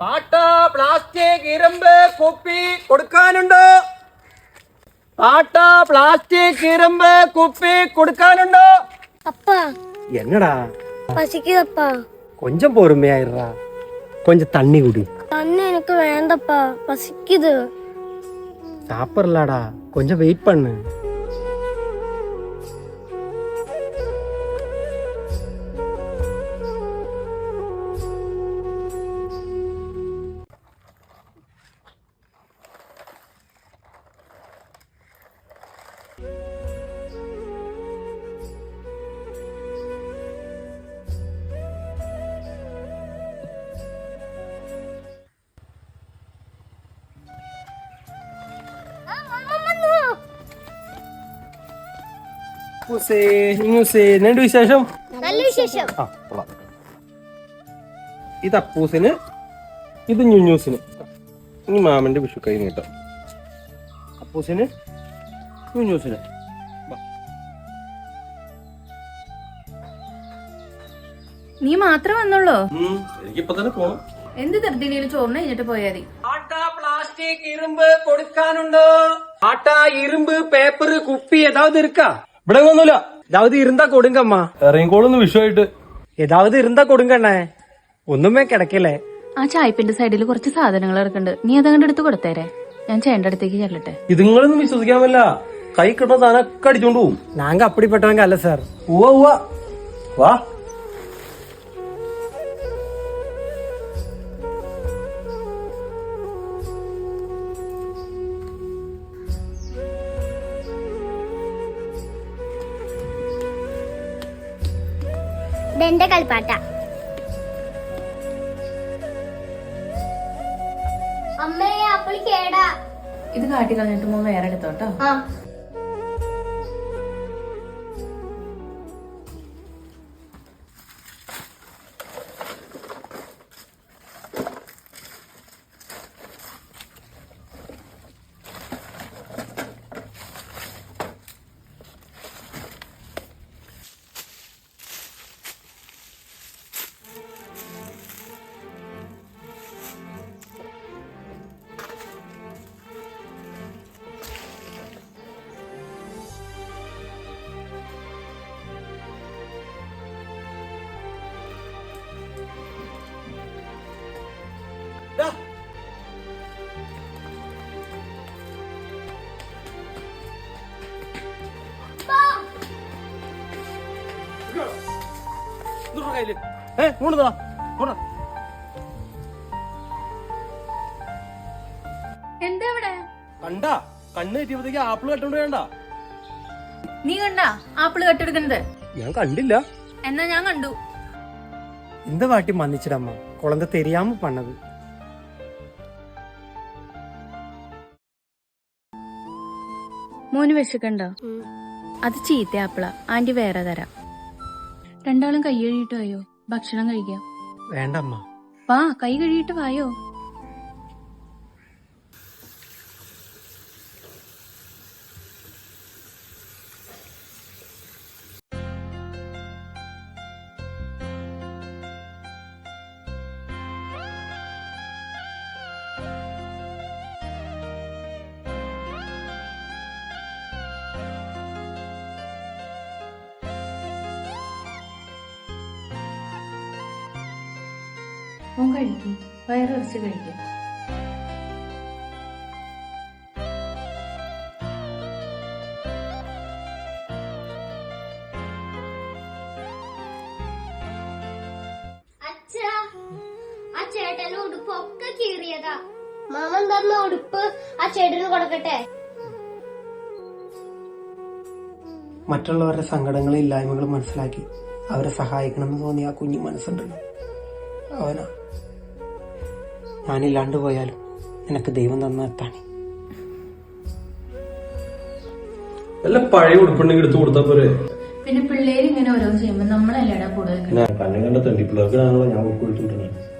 പാട്ട പ്ലാസ്റ്റിക് ഇരുമ്പ് കുപ്പി കൊടുക്കാനുണ്ടോ പാട്ട പ്ലാസ്റ്റിക് ഇരുമ്പ് കുപ്പി കൊടുക്കാനുണ്ടോ அப்பா എന്നടാ பசிக்குதப்பா கொஞ்சம் பொறுமையாயிடுறா கொஞ்சம் தண்ணி குடி தண்ணி எனக்கு வேண்டப்பா பசிக்குது சாப்பிடலாடா கொஞ்சம் வெயிட் பண்ணு ുണ്ട് വിശേഷം? നല്ല വിശേഷം. ആ കൊള്ളാം. ഇത് അപ്പൂസിന് ഇത് ഞുഞ്ഞൂസിന് ഇനി മാമന്റെ വിഷു കൈ നീട്ടാം അപ്പൂസിന് വാ. നീ മാത്രം വന്നുള്ളോ എനിക്ക് എനിക്കിപ്പോ തന്നെ പോണം. എന്ത് ധൃതിയിൽ ചോറിന് കഴിഞ്ഞിട്ട് പോയാ മതി. ആട്ട പ്ലാസ്റ്റിക് ഇരുമ്പ് കൊടുക്കാനുണ്ടോ? ആട്ട ഇരുമ്പ് പേപ്പർ കുപ്പി ഏതാവത് ഇരിക്കാ ഇവിടെ ഒന്നുമില്ല. ഏതാവത് ഇരുന്താ കൊടുങ്കമ്മ ഇറങ്ങിക്കോളൊന്ന് വിഷയമായിട്ട് ഏതാവത് ഇരുന്താ കൊടുങ്കണ്ണേ ഒന്നുമേ കിടക്കില്ലേ? ആ ചായപ്പിന്റെ സൈഡിൽ കുറച്ച് സാധനങ്ങൾ ഇറക്കുന്നുണ്ട്. നീ അതങ്ങോട്ട് എടുത്ത് കൊടുത്തേരെ. ഞാൻ ചേട്ടന്റെ അടുത്തേക്ക് ചെല്ലട്ടെ. ഇതുങ്ങളൊന്നും വിശ്വസിക്കാൻ പറ്റില്ല കൈ കിട്ടുന്ന സാധനമൊക്കെ അടിച്ചോണ്ട് പോവും. നാങ്ക അപ്പടിപ്പെട്ടവങ്ക അല്ല സാർ ഉവ്വ ഉവ്വ. വാ. ഇതെന്റെ കളിപ്പാട്ട. അമ്മേ അപ്പളി കേടാ. ഇത് കാട്ടി കളഞ്ഞിട്ട് വേറെ എടുത്തോട്ടോ? ആ. ഏ മൂന്നതാ എന്താ ഇവിടെ കണ്ട കണ്ണ് തെറ്റിയപ്പോഴത്തേക്ക് ആപ്പിൾ കട്ടോണ്ട് വേണ്ട നീ കണ്ടാ ആപ്പിള് കട്ടെടുക്കുന്നത് ഞാൻ കണ്ടില്ല എന്നാ ഞാൻ കണ്ടു இந்த வாட்டி மன்னிச்சிடம்மா குழந்தை தெரியாம பண்ணது മോന് വിശക്കണ്ടോ? അത് ചീത്ത ആപ്പിള ആന്റി വേറെ തരാം. രണ്ടാളും കൈ കഴുകിയിട്ട് വായോ? ഭക്ഷണം കഴിക്കാം. വേണ്ടമ്മ. വാ കൈ കഴുകിയിട്ട് വായോ? മോൻ കഴിക്കും. വയറിറച്ച് കഴിക്കും. അച്ഛാ ആ ചേട്ടന്റെ ഉടുപ്പ് കീറിയതാ. മാമൻ തന്ന ഉടുപ്പ് ആ ചേട്ടന് കൊടുക്കട്ടെ? മറ്റുള്ളവരുടെ സങ്കടങ്ങളും ഇല്ലായ്മകളും മനസ്സിലാക്കി അവരെ സഹായിക്കണം എന്ന് തോന്നിയ ആ കുഞ്ഞു മനസ്സുണ്ടല്ലോ. അവനാ. ഞാനില്ലാണ്ട് പോയാലും നിനക്ക് ദൈവം തന്ന എത്താണ് വല്ല പഴയ ഉടുപ്പുണ്ടെങ്കിൽ എടുത്ത് കൊടുത്താ പോരെ. പിന്നെ പിള്ളേര് ഇങ്ങനെ ഓരോന്ന് ചെയ്യുമ്പോ നമ്മളല്ലേടാ കൂടുതൽ ഞാൻ കണ്ണു തണ്ടി. ഞാൻ ഉടുപ്പ്